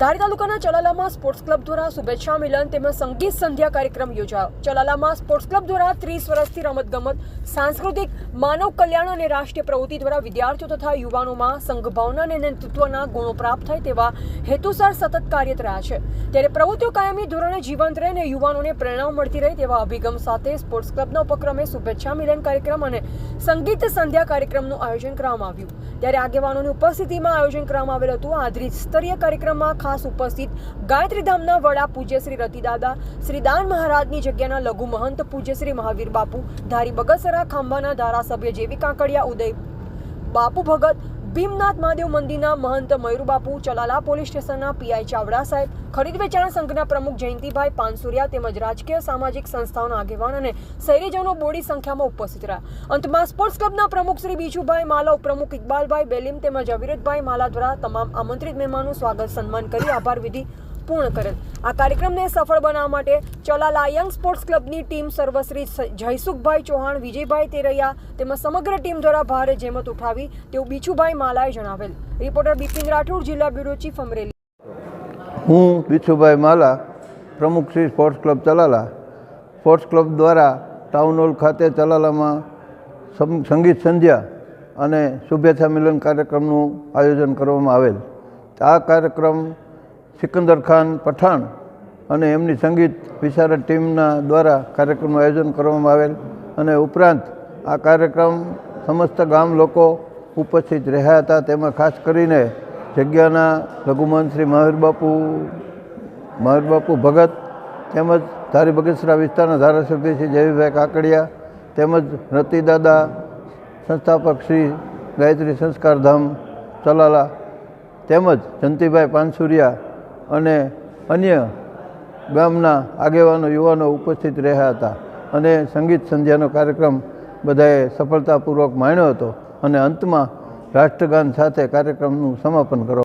ધારી તાલુકાના ચલાલામાં sports club દ્વારા શુભેચ્છા મિલન તેમજ સંગીત સંધ્યા કાર્યક્રમ યોજાયો. ચલાલામાં સ્પોર્ટ્સ ક્લબ દ્વારા ત્રીસ વર્ષથી રમતગમત, સાંસ્કૃતિક, માનવ કલ્યાણ અને રાષ્ટ્રીય પ્રવૃત્તિ દ્વારા વિદ્યાર્થીઓ તથા યુવાનોમાં સંઘભાવના અને નેતૃત્વના ગુણો પ્રાપ્ત થાય તેવા હેતુસર સતત કાર્યરત રહ્યા છે. ત્યારે પ્રવૃત્તિઓ કાયમી ધોરણે જીવંત રહે અને યુવાનોને પ્રેરણા મળતી રહે તેવા અભિગમ સાથે સ્પોર્ટ્સ ક્લબના ઉપક્રમે શુભેચ્છા મિલન કાર્યક્રમ અને સંગીત સંધ્યા કાર્યક્રમનું આયોજન કરવામાં આવ્યું. ત્યારે આગેવાનોની ઉપસ્થિતિમાં આયોજન કરવામાં આવેલ હતું. આ ત્રિસ્તરીય કાર્યક્રમમાં ખાસ ઉપસ્થિત ગાયત્રીધામના વડા પૂજ્ય શ્રી રતિદાદા શ્રીદાન મહારાજની જગ્યાના લઘુ મહંત પૂજ્ય શ્રી મહાવીર બાપુ, ધારી બગસરા ખાંભાના ધારાસભ્ય જેવી કાંકડિયા ઉદય, બાપુ ભગત ભીમનાથ મહાદેવ મંદિરના મહંત મયુરબાપુ ચલાલા પોલીસ સ્ટેશનના પીઆઈ ચાવડા સાહેબ, ખરીદ વેચાણ સંઘના પ્રમુખ જયંતિભાઈ પાનસુરિયા તેમજ રાજકીય સામાજિક સંસ્થાઓના આગેવાન અને શહેરીજનો બોડી સંખ્યામાં ઉપસ્થિત રહ્યા. અંતમાં સ્પોર્ટ્સ ક્લબના પ્રમુખ શ્રી બીજુભાઈ માલા, ઉપપ્રમુખ ઇકબાલભાઈ બેલીમ તેમજ અવિરતભાઈ માલા દ્વારા તમામ આમંત્રિત મહેમાનનું સ્વાગત સન્માન કરી આભાર વિધિ પૂર્ણ કરેલ આ કાર્યક્રમને સફળ બનાવવા માટે ચલાલા યંગ સ્પોર્ટ્સ ક્લબની ટીમ સર્વશ્રી જયસુખભાઈ ચૌહાણ, વિજયભાઈ તેરૈયા તેમજ સમગ્ર ટીમ દ્વારા ભારે જેમત ઉઠાવી તેવું બીછુભાઈ માલાએ જણાવેલ. રિપોર્ટર બિપિન રાઠોડ, જિલ્લા બ્યુરો ચીફ અમરેલી. હું બિછુભાઈ માલા, પ્રમુખ Shri sports club Chalala. Sports club દ્વારા ટાઉન હોલ ખાતે ચલાલામાં સંગીત સંધ્યા અને શુભેચ્છા મિલન કાર્યક્રમનું આયોજન કરવામાં આવેલ. આ કાર્યક્રમ સિકંદર ખાન પઠાણ અને એમની સંગીત વિશારદ ટીમના દ્વારા કાર્યક્રમનું આયોજન કરવામાં આવેલ અને ઉપરાંત આ કાર્યક્રમ સમસ્ત ગામ લોકો ઉપસ્થિત રહ્યા હતા. તેમાં ખાસ કરીને જગ્યાના લઘુમંત શ્રી મહાવીર બાપુ બાપુ ભગત તેમજ ધારી બગસરા વિસ્તારના ધારાસભ્ય શ્રી જયભાઈ કાકડિયા તેમજ રતિદાદા સંસ્થાપક શ્રી ગાયત્રી સંસ્કારધામ ચલાલા તેમજ જંતીભાઈ પાનસુરિયા અને અન્ય ગામના આગેવાનો, યુવાનો ઉપસ્થિત રહ્યા હતા. અને સંગીત સંધ્યાનો કાર્યક્રમ બધાએ સફળતાપૂર્વક માણ્યો હતો. અને અંતમાં રાષ્ટ્રગાન સાથે કાર્યક્રમનું સમાપન કરવા